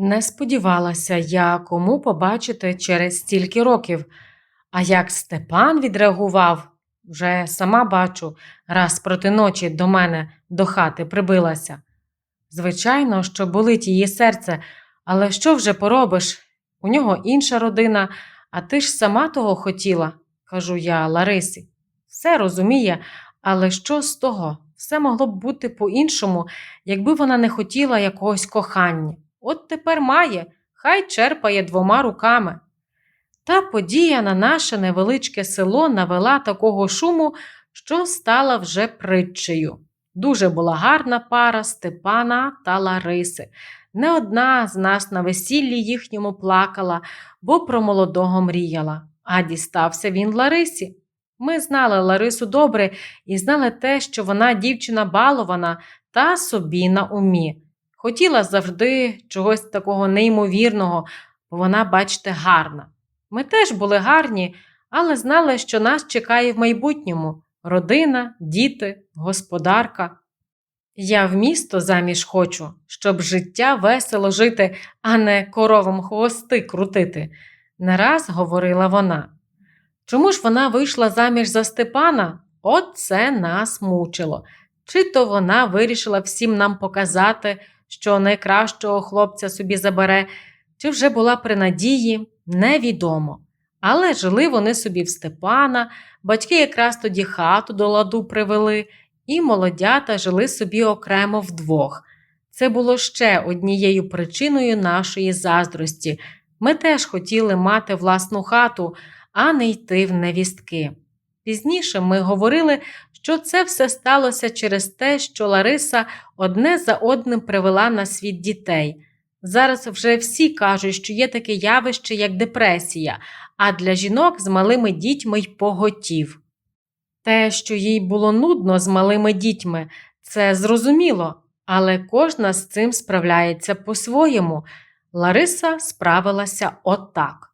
Не сподівалася я кому побачити через стільки років. А як Степан відреагував, вже сама бачу, раз проти ночі до мене до хати прибилася. Звичайно, що болить її серце, але що вже поробиш? У нього інша родина, а ти ж сама того хотіла, кажу я Ларисі. Все розуміє, але що з того? Все могло б бути по-іншому, якби вона не хотіла якогось кохання. От тепер має, хай черпає двома руками. Та подія на наше невеличке село навела такого шуму, що стала вже притчею. Дуже була гарна пара Степана та Лариси. Не одна з нас на весіллі їхньому плакала, бо про молодого мріяла, а дістався він Ларисі. Ми знали Ларису добре і знали те, що вона дівчина балована та собі на умі. Хотіла завжди чогось такого неймовірного, бо вона, бачите, гарна. Ми теж були гарні, але знали, що нас чекає в майбутньому родина, діти, господарка. Я в місто заміж хочу, щоб життя весело жити, а не коровам хвости крутити, не раз говорила вона. Чому ж вона вийшла заміж за Степана? От це нас мучило. Чи то вона вирішила всім нам показати, що найкращого хлопця собі забере, чи вже була при надії, невідомо. Але жили вони собі в Степана, батьки якраз тоді хату до ладу привели, і молодята жили собі окремо вдвох. Це було ще однією причиною нашої заздрості. Ми теж хотіли мати власну хату, а не йти в невістки. Пізніше ми говорили, що це все сталося через те, що Лариса одне за одним привела на світ дітей. Зараз вже всі кажуть, що є таке явище, як депресія, а для жінок з малими дітьми й поготів. Те, що їй було нудно з малими дітьми, це зрозуміло, але кожна з цим справляється по-своєму. Лариса справилася отак.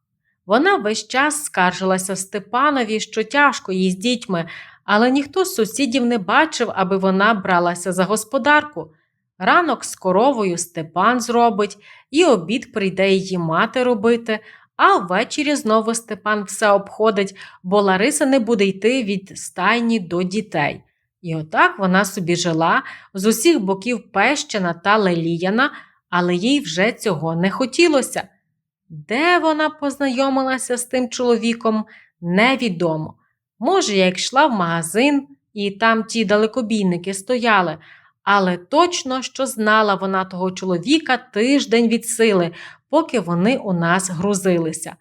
Вона весь час скаржилася Степанові, що тяжко їй з дітьми, але ніхто з сусідів не бачив, аби вона бралася за господарку. Ранок з коровою Степан зробить, і обід прийде її мати робити, а ввечері знову Степан все обходить, бо Лариса не буде йти від стайні до дітей. І отак вона собі жила, з усіх боків пещена та леліяна, але їй вже цього не хотілося. Де вона познайомилася з тим чоловіком, невідомо. Може, як йшла в магазин, і там ті далекобійники стояли, але точно, що знала вона того чоловіка тиждень від сили, поки вони у нас грузилися.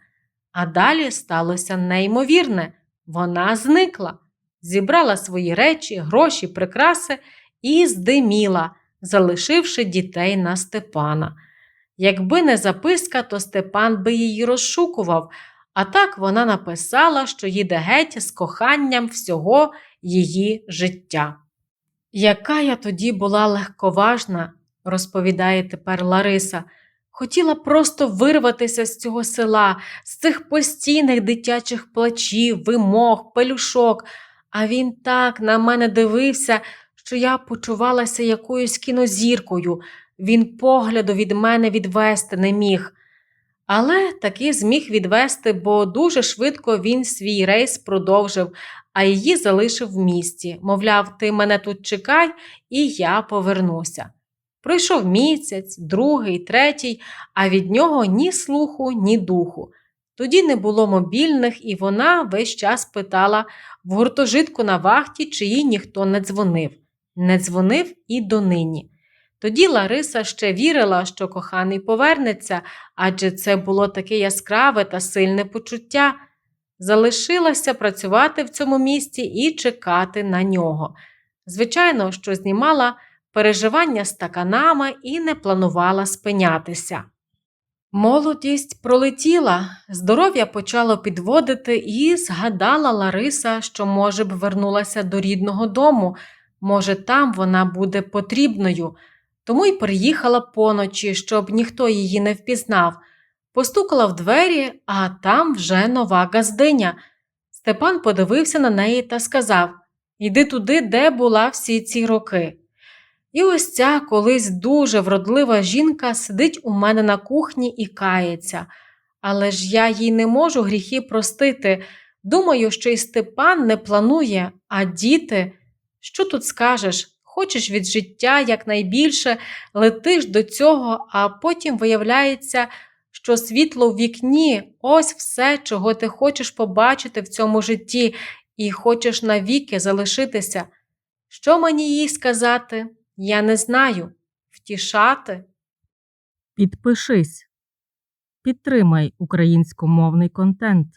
А далі сталося неймовірне вона зникла, зібрала свої речі, гроші, прикраси і здиміла, залишивши дітей на Степана. Якби не записка, то Степан би її розшукував, а так вона написала, що їде геть з коханням всього її життя. Яка я тоді була легковажна, розповідає тепер Лариса, хотіла просто вирватися з цього села, з цих постійних дитячих плачів, вимог, пелюшок, а він так на мене дивився, що я почувалася якоюсь кінозіркою. Він погляду від мене відвести не міг. Але таки зміг відвести, бо дуже швидко він свій рейс продовжив, а її залишив в місті. Мовляв, ти мене тут чекай, і я повернуся. Пройшов місяць, другий, третій, а від нього ні слуху, ні духу. Тоді не було мобільних, і вона весь час питала в гуртожитку на вахті, чи їй ніхто не дзвонив. Не дзвонив і донині. Тоді Лариса ще вірила, що коханий повернеться, адже це було таке яскраве та сильне почуття. Залишилася працювати в цьому місті і чекати на нього. Звичайно, що знімала переживання стаканами і не планувала спинятися. Молодість пролетіла, здоров'я почало підводити, і згадала Лариса, що, може б, вернулася до рідного дому, може, там вона буде потрібною. Тому й приїхала поночі, щоб ніхто її не впізнав. Постукала в двері, а там вже нова газдиня. Степан подивився на неї та сказав Йди туди, де була всі ці роки. І ось ця колись дуже вродлива жінка сидить у мене на кухні і кається. Але ж я їй не можу гріхи простити. Думаю, що і Степан не планує, а діти, що тут скажеш? Хочеш від життя якнайбільше, летиш до цього, а потім виявляється, що світло в вікні ось все, чого ти хочеш побачити в цьому житті, і хочеш навіки залишитися. Що мені їй сказати? Я не знаю. Втішати? Підпишись. Підтримай українськомовний контент.